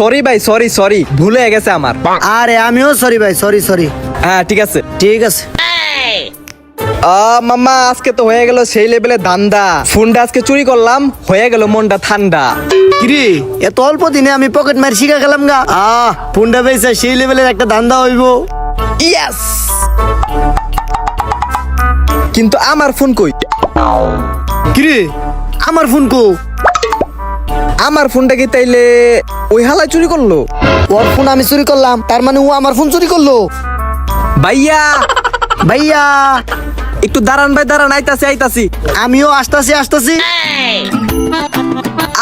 Sorry ভাই sorry sorry ভুলে গেছে আমার। আরে আমিও সরি ভাই সরি সরি হ্যাঁ ঠিক আছে। ঠিক আছে। আ, মাম্মা আজকে তো হয়ে গেল সেই লেভেলে দান্দা ফোনটা আজকে চুরি করলাম হয়ে গেল মনটা ঠান্ডা। কিরে? এত অল্প দিনে আমি পকেট মার শিখা গেলাম গা। আহ পুন্ডা পেয়েছে সেই লেভেলের একটা ধান্দা হইব। ইয়েস কিন্তু আমার ফোন কই? কিরে? আমার ফোন কো আমার ফোনটা কি তাইলে ওই হালায় চুরি করল? ওর ফোন আমি চুরি করলাম তার মানে ও আমার ফোন চুরি করল। ভাইয়া ভাইয়া একটু দাঁড়ান ভাই দাঁড়ান আইতাছি আইতাছি। আমিও আসতাছি আসতাছি।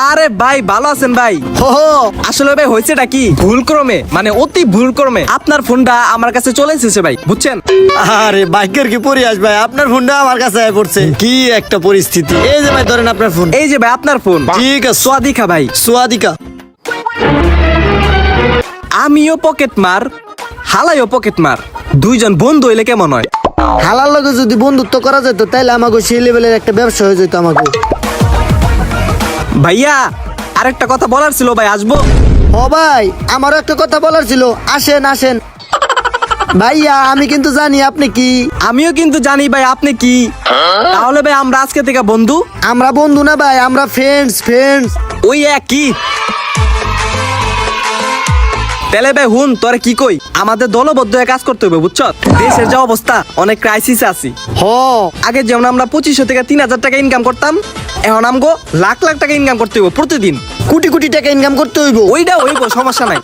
আরে ভাই ভালো আছেন ভাই? হো আসলে ভাই হয়েছেটা কি? ভুল ক্রমে মানে অতি ভুল ক্রমে আপনার ফোনটা আমার কাছে চলে এসেছে ভাই বুঝছেন? আরে বাইকের কি পরিয়াস ভাই? আপনার ফোনটা আমার কাছে আয় পড়ছে কি একটা পরিস্থিতি। এই যে ভাই ধরেন আপনার ফোন। এই যে ভাই আপনার ফোন। ঠিক আছে। সোয়াদিকা ভাই। সোয়াদিকা। আমিও পকেট মার হালাইও পকেট মার। দুইজন বন্ধু হইলে কেমন হয়? হালার লগে যদি বন্ধুত্ব করা যেত তাহলে আমাকে সেই লেভেলের একটা ব্যবসা হয়ে যেত আমাকে ভাইয়া আরেকটা কথা বলার ছিল ভাই আসব? ও ভাই আমারও একটা কথা বলার ছিল। আসেন আসেন। ভাইয়া আমি কিন্তু জানি আপনি কি। আমিও কিন্তু জানি ভাই আপনি কি? তাহলে ভাই আমরা আজকে থেকে বন্ধু? আমরা বন্ধু না ভাই আমরা ফ্রেন্ডস ফ্রেন্ডস ওই একই। তাহলে ভাই হুন তোরে কি কই? আমাদের দলবদ্ধ হয়ে কাজ করতে হবে বুঝছ? দেশের যা অবস্থা অনেক ক্রাইসিস আছি। হ। আগে যেমন আমরা পঁচিশশো থেকে তিন হাজার টাকা ইনকাম করতাম এখন আমগো লাখ লাখ টাকা ইনকাম করতে হবে প্রতিদিন। কোটি কোটি টাকা ইনকাম করতে হইব। ওইটা হইব সমস্যা নাই।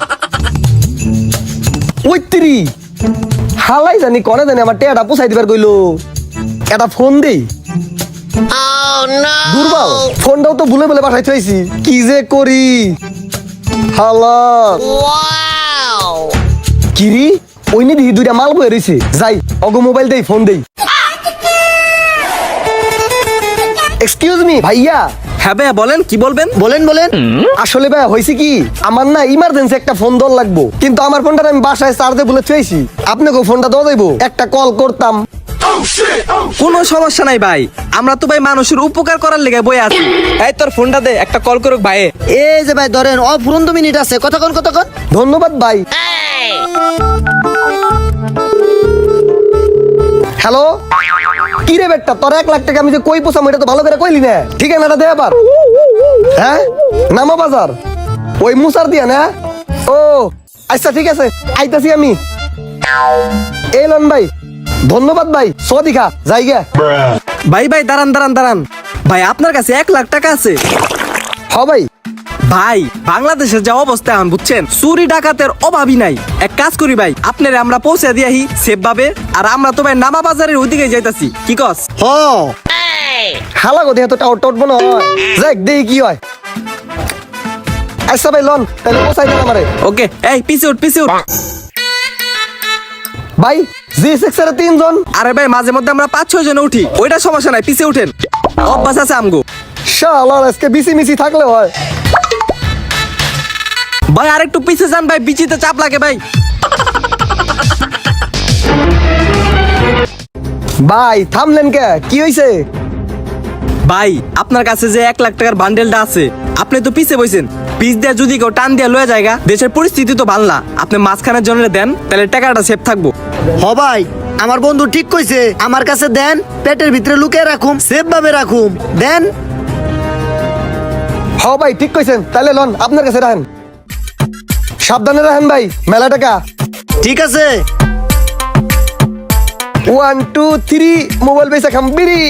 ওই তিরি হালাই জানি কনে জানি আমার টেয়াটা পুষাই দিবার কইলো। এটা ফোন দেই। দুর্বল। ফোনটাও তো ভুলে বলে পাঠাই থইছি। কি যে করি। হালা কিরি? ওই নি দিহি দুইটা মাল বয়ে রইছে। যাই অগো মোবাইল দেই ফোন দেই। এক্সকিউজ মি ভাইয়া। হ্যাঁ ভাইয়া বলেন কি বলবেন? বলেন বলেন। আসলে ভাই হয়েছে কি? আমার না ইমার্জেন্সি একটা ফোন দর লাগবো। কিন্তু আমার ফোনটা আমি বাসায় চার্জে বলে থুয়েছি আপনাকে ফোনটা দেওয়া যাইবো। একটা কল করতাম। কোনো সমস্যা নাই ভাই। আমরা তো ভাই মানুষের উপকার করার লেগে বই আছি। এই তোর ফোনটা দে একটা কল করুক ভাই। এই যে ভাই ধরেন অফুরন্ত মিনিট আছে। কতক্ষণ কতক্ষণ? ধন্যবাদ ভাই। হ্যালো? কি রে বেটটা তোর এক লাখ টাকা আমি যে কই পোষাম এটা তো ভালো করে কইলি না। ঠিক আছে না দে আবার। হ্যাঁ? নামা বাজার। ওই মুসার দিয়া না? ও আচ্ছা ঠিক আছে আইতাছি আমি। এই লন ভাই ধন্যবাদ ভাই সদিখা জায়গা ভাই ভাই দাঁড়ান দাঁড়ান দাঁড়ান। ভাই আপনার কাছে এক লাখ টাকা আছে। হ ভাই। ভাই বাংলাদেশের যা অবস্থা এখন বুঝছেন? চুরি ডাকাতের অভাবই নাই। এক কাজ করি ভাই আপনারে আমরা পৌঁছে দিয়াহি সেফ ভাবে আর আমরা তো ভাই নামা বাজারের ওইদিকে যাইতাছি। কি কস? হ। হালা গো দেহ তো টাউট টাউট হয়। যাক দেই কি হয়। আচ্ছা ভাই লন তাহলে পোসাই দেন আমারে। ওকে এই পিছে উঠ পিছে উঠ। ভাই জি তিনজন। আরে ভাই মাঝে মধ্যে আমরা পাঁচ ছয় জন উঠি। ওইটা সমস্যা নাই পিছে উঠেন। অভ্যাস আছে আমগো। শালা আজকে বিসি মিসি থাকলে হয়। ভাই আরেকটু পিছে যান ভাই বিচিতে চাপ লাগে ভাই। ভাই থামলেন কে? কি হইছে? ভাই আপনার কাছে যে এক লাখ টাকার বান্ডেলটা আছে আপনি তো পিছে বইছেন। পিস দিয়ে যদি কেউ টান দিয়ে লয়ে জায়গা দেশের পরিস্থিতি তো ভালো না। আপনি মাঝখানের জন্য দেন তাহলে টাকাটা সেফ থাকব। হ ভাই আমার বন্ধু ঠিক কইছে আমার কাছে দেন পেটের ভিতরে লুকিয়ে রাখুম সেফ ভাবে রাখুম। দেন। হ ভাই ঠিক কইছেন তাহলে লন আপনার কাছে রাখেন। সাবধানে রাখেন ভাই মেলা টাকা। ঠিক আছে। ওয়ান টু থ্রি মোবাইল পয়সা খাম বিড়ি।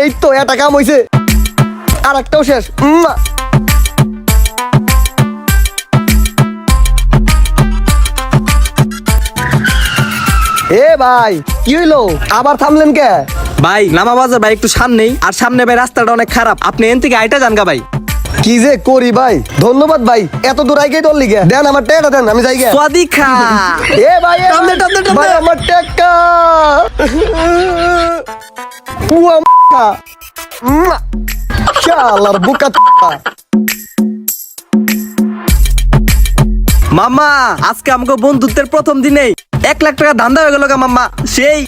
এই তো এটা কাম হইছে। আর একটাও শেষ উম্মা। এ ভাই কি হইল? আবার থামলেন কে? ভাই নামা বাজার ভাই একটু সামনেই। আর সামনে ভাই রাস্তাটা অনেক খারাপ। আপনি এন থেকে আইটা যান গা ভাই। কি যে করি ভাই? ধন্যবাদ ভাই এত দূর আইগে তোর লিগে। দেন আমার দেন আমি যাই গে। সোয়াদিখা এ ভাই এ ভাই, আমার টেকা। পুয়া মা। শালার বুকা মামা আজকে আমাকে বন্ধুত্বের প্রথম দিনেই এক লাখ টাকা ধান্দা হয়ে গেল গা মাম্মা। সেই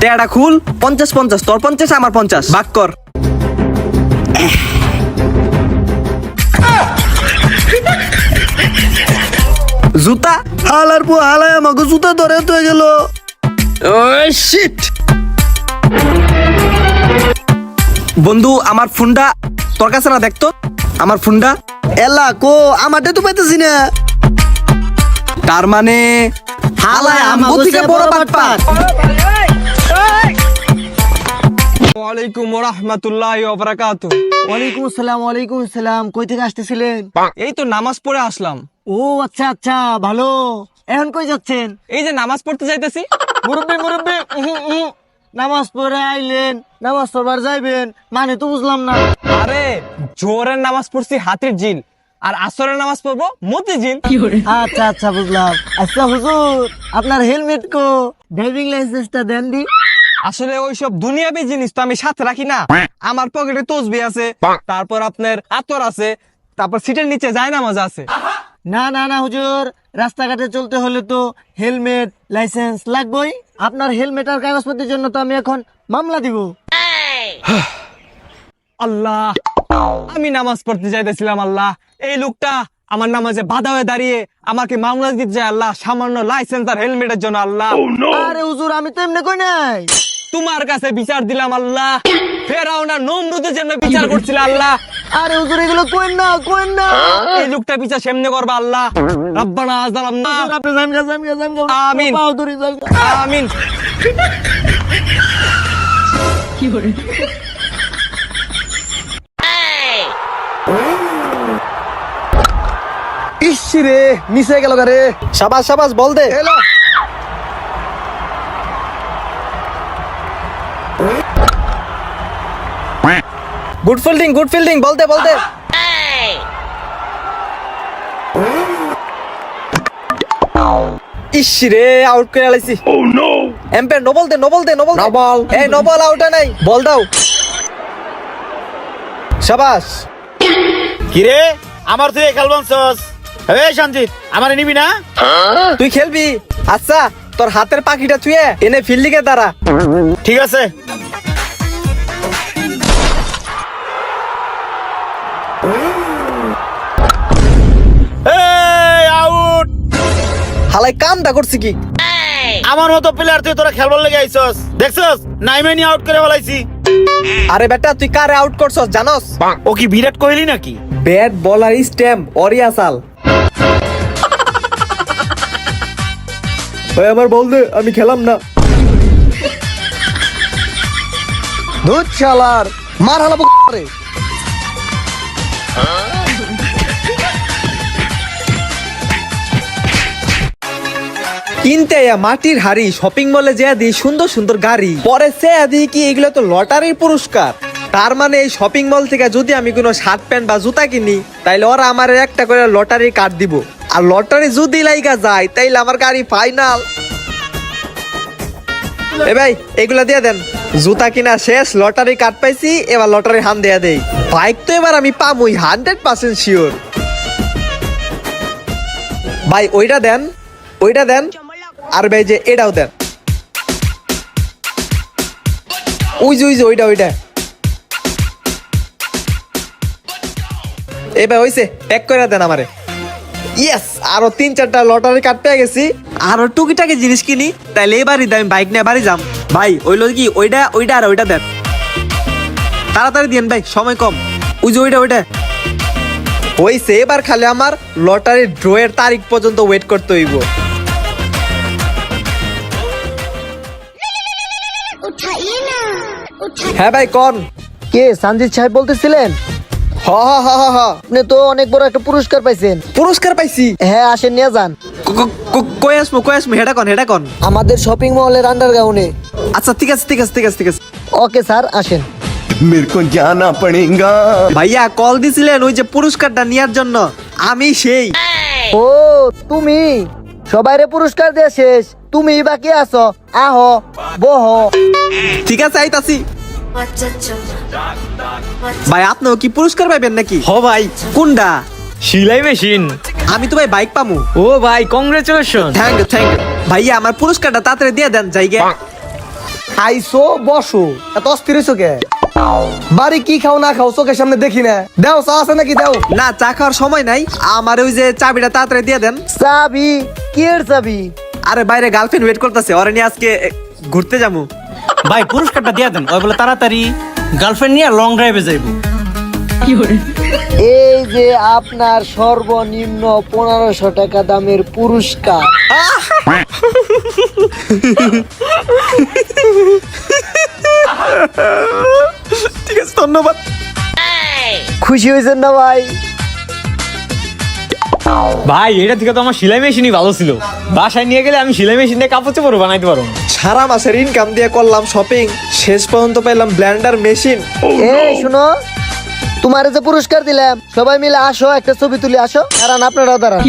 টেয়াটা খুল পঞ্চাশ পঞ্চাশ তোর পঞ্চাশ আমার পঞ্চাশ। বাক কর। জুতা? হালার পু হালায় আমাকে জুতা ধরে তো গেল। ও শিট বন্ধু আমার ফোনটা তোর কাছে না দেখতো আমার ফোনটা? এলা কো আমারটা তো পাইতেছি না। তার মানে হালায় আমাকে থেকে বড় পাট ওয়ালাইকুম রহমতুল্লাহ বারাকাত ওয়ালাইকুম আসসালাম ওয়ালাইকুম আসসালাম। কই থেকে আসতেছিলেন? এই তো নামাজ পড়ে আসলাম। ও আচ্ছা আচ্ছা ভালো। এখন কই যাচ্ছেন? এই যে নামাজ পড়তে যাইতেছি। মুরব্বি মুরব্বি। নামাজ পড়ে আইলেন নামাজ পড়বার যাইবেন মানে তো বুঝলাম না। আরে জোরের নামাজ পড়ছি হাতির জিল আর আসরের নামাজ পড়ব মতি জিল আচ্ছা আচ্ছা বুঝলাম। আচ্ছা হুজুর আপনার হেলমেট কো? ড্রাইভিং লাইসেন্সটা দেন দি। আসলে ওইসব দুনিয়াবি জিনিস তো আমি সাথে রাখি না। আমার পকেটে তসবি আছে তারপর আপনার আতর আছে তারপর সিটের নিচে যায় নামাজ আছে না না না হুজুর রাস্তাঘাটে চলতে হলে তো হেলমেট লাইসেন্স লাগবেই। আপনার হেলমেট আর কাগজপত্রের জন্য তো আমি এখন মামলা দিব। আল্লাহ আমি নামাজ পড়তে যাইতেছিলাম আল্লাহ। এই লোকটা আমার নামাজে বাধা হয়ে দাঁড়িয়ে আমাকে মামলা দিতে যায় আল্লাহ। সামান্য লাইসেন্স আর হেলমেটের জন্য আল্লাহ। আরে হুজুর আমি তো এমনি কই নাই? তোমার কাছে বিচার দিলাম আল্লাহ। ফেরাও না নমরুদের জন্য বিচার করছিল আল্লাহ। আরে হুজুর এগুলো কইন না কইন না। এই লোকটা বিচার সেমনে করবা আল্লাহ। রব্বানা আযালাম না। আপনি জামগা জামগা জামগা আমিন। পাও ধরি জামগা আমিন। ইস রে মিশে গেল রে। শাবাশ শাবাশ বল দে। এলো। গুড ফিল্ডিং গুড ফিল্ডিং বলতে বলতে ইস রে আউট করে আলাইছি। ও নো এম্পায়ার নো দে দে নো বল নো বল এই নো বল আউট নাই। বল দাও। শাবাশ কিরে আমার তুই খেলবনছস এই সঞ্জিত আমার নিবি না? তুই খেলবি। আচ্ছা তোর হাতের পাখিটা তুই এনে ফিল্ডিং এ দাঁড়া। ঠিক আছে। আউট হালাই কামটা করছি কি? আমার মতো প্লেয়ার তুই তোরা খেলবার লেগে আইছস। দেখছস? নাইমেনি আউট করে ফেলাইছি। আরে বেটা তুই কারে আউট করছস জানোস? ও কি বিরাট কোহলি নাকি? ব্যাট বলার স্ট্যাম্প অরিয়াসাল ওই আমার বল দে আমি খেলাম না। দুধ শালার মার হালাবো রে? কিনতে মাটির হাড়ি শপিং মলে যে দিই সুন্দর সুন্দর গাড়ি। পরে সে দিই কি এগুলো তো লটারির পুরস্কার। তার মানে এই শপিং মল থেকে যদি আমি কোনো শার্ট প্যান্ট বা জুতা কিনি, তাইলে ওরা আমার একটা করে লটারি কার্ড দিব। আর লটারি যদি লাইগা যায়, তাইলে আমার গাড়ি ফাইনাল এ ভাই, এগুলা দিয়ে দেন। জুতা কিনা শেষ লটারি কার্ড পাইছি, এবার লটারি হান দেয়া দেই। বাইক তো এবার আমি পামুই হান্ড্রেড পার্সেন্ট শিওর ভাই, ওইটা দেন ওইটা দেন, আর ভাই যে এটাও দেন। ওই যে ওই যে, ওইটা ওইটা। এবার হইছে প্যাক করে দেন আমারে। ইয়েস আরও তিন, চারটা লটারি কার্ড পেয়ে গেছি। আরও টুকিটাকি জিনিস কিনি, তাইলে এবারই আমি বাইক নিয়ে বাড়ি যাম। ভাই ওইলো কি ওইটা ওইটা আর ওইটা দেন। তাড়াতাড়ি দিয়েন ভাই সময় কম। ওই যে ওইটা ওইটা। হইছে এবার খালি আমার লটারির ড্রয়ের তারিখ পর্যন্ত ওয়েট করতে হইব। হ্যাঁ ভাই কন। কে সঞ্জিত সাহেব বলতেছিলেন? হ হ হ হ হ। আপনি তো অনেক বড় একটা পুরস্কার পাইছেন। পুরস্কার পাইছি। হ্যাঁ আসেন নিয়ে যান। কই আসব কই আসব হেডা কন হেডা কন। আমাদের শপিং মলের আন্ডারগ্রাউন্ডে আচ্ছা ঠিক আছে ঠিক আছে ঠিক আছে ঠিক আছে। ওকে স্যার আসেন। মেরে কো জানা পড়েগা ভাইয়া কল দিছিলেন ওই যে পুরস্কারটা নেওয়ার জন্য। আমি সেই। ও তুমি? সবাইরে পুরস্কার দিয়ে শেষ। তুমি বাকি আছো। আহ বহ। ঠিক আছে আইতাছি। আচ্ছা, আচ্ছা। ভাই আপনি কি পুরস্কার পাইবেন নাকি? হ ভাই। কোনটা? সিলাই মেশিন। আমি তো ভাই বাইক পামু। ও ভাই congratulation thank you thank you ভাইয়া আমার পুরস্কারটা তাড়াতাড়ি দিয়ে দেন জায়গা আইসো বসো। এত অস্থির কে? বাড়ি কি খাও না খাও চোখের সামনে দেখি না। দাও চা আছে নাকি দাও? না চা খাওয়ার সময় নাই। আমার ওই যে চাবিটা তাড়াতাড়ি দিয়ে দেন। চাবি? কি এর চাবি? আরে বাইরে গার্লফ্রেন্ড ওয়েট করতেছে ওরা নিয়ে আজকে ঘুরতে যাব। ভাই পুরস্কারটা দিয়ে দেন ওই বলে তাড়াতাড়ি গার্লফ্রেন্ড নিয়ে লং ড্রাইভে যাইবো। এই যে আপনার সর্বনিম্ন পনেরোশো টাকা দামের পুরস্কার। ঠিক আছে ধন্যবাদ। খুশি হয়েছেন না ভাই? ভাই এটা থেকে তো আমার সেলাই মেশিনই ভালো ছিল। বাসায় নিয়ে গেলে আমি সেলাই মেশিন দিয়ে কাপড় চোপড় বানাইতে পারব সারা মাসের ইনকাম দিয়ে করলাম শপিং শেষ পর্যন্ত পেলাম ব্ল্যান্ডার মেশিন এই শুনো তোমার যে পুরস্কার দিলাম সবাই মিলে আসো একটা ছবি তুলে আসো। দাঁড়ান আপনারাও দাঁড়ান।